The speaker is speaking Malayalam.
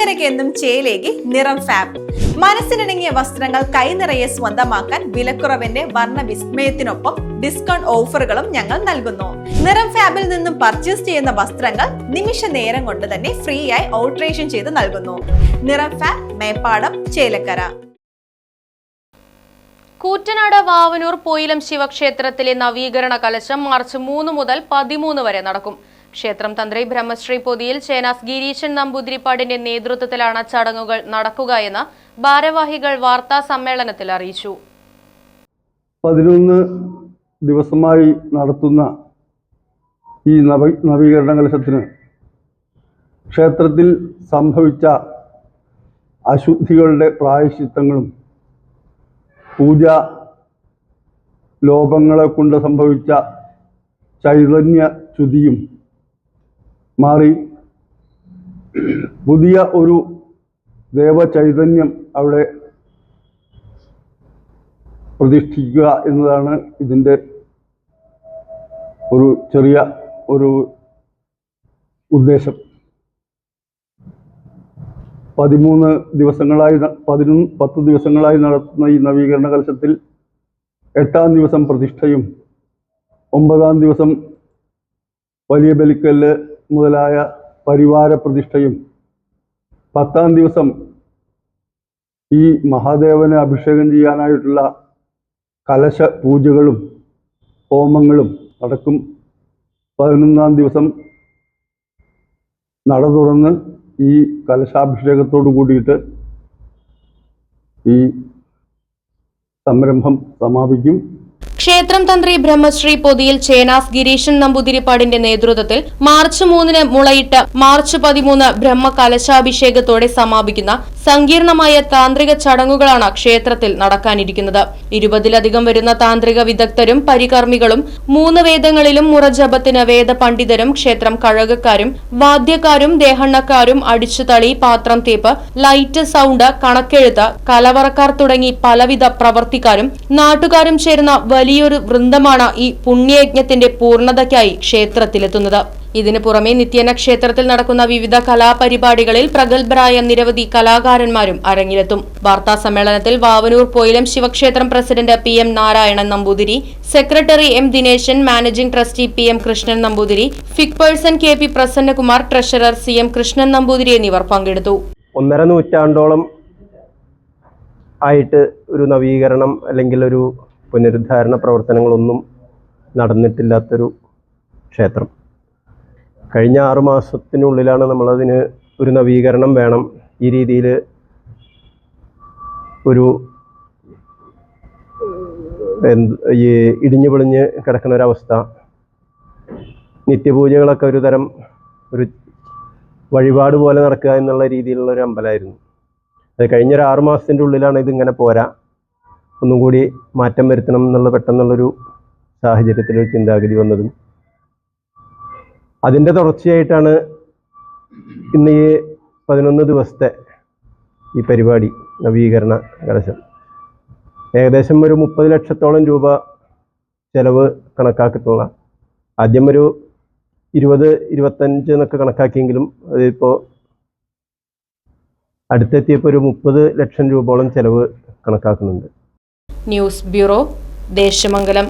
ചേലക്കരയ്ക്ക് എന്നും ചേലേക്ക് നിറം ഫാബ് മനസ്സിനിണങ്ങിയ വസ്ത്രങ്ങൾ കൈനിറയെ സ്വന്തമാക്കാൻ വിലക്കുറവിന്റെ വർണ വിസ്മയത്തിനൊപ്പം ഡിസ്കൗണ്ട് ഓഫറുകളും ഞങ്ങൾ നൽകുന്നു. നിറം ഫാബിൽ നിന്നും പർച്ചേസ് ചെയ്യുന്ന വസ്ത്രങ്ങൾ നിമിഷ നേരം കൊണ്ട് തന്നെ ഫ്രീ ആയി ഓൾട്രേഷൻ ചെയ്ത് നൽകുന്നു. നിറം ഫാബ് മേപ്പാടം ചേലക്കര. കൂറ്റനാട് വാവനൂർ പൊയിലം ശിവക്ഷേത്രത്തിലെ നവീകരണ കലശം മാർച്ച് മൂന്ന് മുതൽ പതിമൂന്ന് വരെ നടക്കും. ക്ഷേത്രം തന്ത്രി ബ്രഹ്മശ്രീ പൊതിയിൽ ചേനാസ് ഗിരീശൻ നമ്പൂതിരിപ്പാടിന്റെ നേതൃത്വത്തിലാണ് ചടങ്ങുകൾ നടക്കുകയെന്ന് ഭാരവാഹികൾ വാർത്താ സമ്മേളനത്തിൽ അറിയിച്ചു. പതിനൊന്ന് ദിവസമായി നടത്തുന്ന ഈ നവ നവീകരണ കലശത്തിന് ക്ഷേത്രത്തിൽ സംഭവിച്ച അശുദ്ധികളുടെ പ്രായശ്ചിത്തങ്ങളും പൂജ ലോപങ്ങളെ കൊണ്ട് സംഭവിച്ച ചൈതന്യ ച്യുതിയും മാറി. പുതിയ ഒരു ദേവചൈതന്യം അവിടെ പ്രതിഷ്ഠിക്കുക എന്നതാണ് ഇതിന്റെ ഒരു ചെറിയ ഒരു ഉദ്ദേശം. പതിമൂന്ന് ദിവസങ്ങളായി പതിനൊന്ന് പത്ത് ദിവസങ്ങളായി നടത്തുന്ന ഈ നവീകരണ കലശത്തിൽ എട്ടാം ദിവസം പ്രതിഷ്ഠയും ഒമ്പതാം ദിവസം വലിയ ബലിക്കല്ല് മുതലായ പരിവാര പ്രതിഷ്ഠയും പത്താം ദിവസം ഈ മഹാദേവനെ അഭിഷേകം ചെയ്യാനായിട്ടുള്ള കലശ പൂജകളും ഹോമങ്ങളും നടക്കും. പതിനൊന്നാം ദിവസം നട തുറന്ന് ഈ കലശാഭിഷേകത്തോടു കൂടിയിട്ട് ഈ സംരംഭം സമാപിക്കും. ക്ഷേത്രം തന്ത്രി ബ്രഹ്മശ്രീ പൊതിയിൽ ചേനാസ് ഗിരീശൻ നമ്പൂതിരിപ്പാടിന്റെ നേതൃത്വത്തിൽ മാർച്ച് മൂന്നിന് മുളയിട്ട് മാർച്ച് പതിമൂന്ന് ബ്രഹ്മ കലശാഭിഷേകത്തോടെ സമാപിക്കുന്ന സങ്കീർണമായ താന്ത്രിക ചടങ്ങുകളാണ് ക്ഷേത്രത്തിൽ നടക്കാനിരിക്കുന്നത്. ഇരുപതിലധികം വരുന്ന താന്ത്രിക വിദഗ്ധരും പരികർമ്മികളും മൂന്ന് വേദങ്ങളിലും മുറജപത്തിന് വേദപണ്ഡിതരും ക്ഷേത്രം കഴകക്കാരും വാദ്യക്കാരും ദേഹണ്ണക്കാരും അടിച്ചുതളി പാത്രം തീപ്പ് ലൈറ്റ് സൗണ്ട് കണക്കെഴുത്ത് കലവറക്കാർ തുടങ്ങി പലവിധ പ്രവർത്തിക്കാരും നാട്ടുകാരും ചേരുന്ന വലിയൊരു വൃന്ദമാണ് ഈ പുണ്യയജ്ഞത്തിന്റെ പൂർണതയ്ക്കായി ക്ഷേത്രത്തിലെത്തുന്നത്. ഇതിനു പുറമെ നിത്യേന ക്ഷേത്രത്തിൽ നടക്കുന്ന വിവിധ കലാപരിപാടികളിൽ പ്രഗത്ഭരായ നിരവധി കലാകാരന്മാരും അരങ്ങിലെത്തും. വാർത്താ സമ്മേളനത്തിൽ വാവനൂർ പോയിലം ശിവക്ഷേത്രം president P M Narayanan Namboothiri secretary M Dineshan managing trustee P M Krishnan Namboothiri ഫിക് person K P Prasannakumar treasurer C M Krishnan Namboothiri എന്നിവർ പങ്കെടുത്തു. ഒന്നര നൂറ്റാണ്ടോളം ആയിട്ട് ഒരു നവീകരണം അല്ലെങ്കിൽ ഒരു പുനരുദ്ധാരണ പ്രവർത്തനങ്ങളൊന്നും നടന്നിട്ടില്ലാത്തൊരു ക്ഷേത്രം. കഴിഞ്ഞ ആറു മാസത്തിനുള്ളിലാണ് നമ്മളതിന് ഒരു നവീകരണം വേണം. ഈ രീതിയിൽ ഒരു ഈ ഇടിഞ്ഞു പൊളിഞ്ഞ് കിടക്കുന്ന ഒരവസ്ഥ നിത്യപൂജകളൊക്കെ ഒരു തരം ഒരു വഴിപാട് പോലെ നടക്കുക എന്നുള്ള രീതിയിലുള്ള ഒരു അമ്പലമായിരുന്നു അത് കഴിഞ്ഞൊരു ആറു മാസത്തിന്റെ ഉള്ളിലാണ് ഇതിങ്ങനെ പോരാ. ഒന്നും കൂടി മാറ്റം വരുത്തണം എന്നുള്ള പെട്ടെന്നുള്ളൊരു സാഹചര്യത്തിൽ ഒരു ചിന്താഗതി വന്നതും അതിന്റെ തുടർച്ചയായിട്ടാണ് ഇന്ന് ഈ പതിനൊന്ന് ദിവസത്തെ ഈ പരിപാടി നവീകരണ കലശം. ഏകദേശം ഒരു മുപ്പത് ലക്ഷത്തോളം രൂപ ചെലവ് കണക്കാക്കിയിട്ടുള്ള ആദ്യം ഒരു ഇരുപത് ഇരുപത്തഞ്ച് എന്നൊക്കെ കണക്കാക്കിയെങ്കിലും അതിപ്പോൾ അടുത്തെത്തിയപ്പോൾ ഒരു മുപ്പത് ലക്ഷം രൂപയോളം ചെലവ് കണക്കാക്കുന്നുണ്ട്. News bureau Deshamangalam.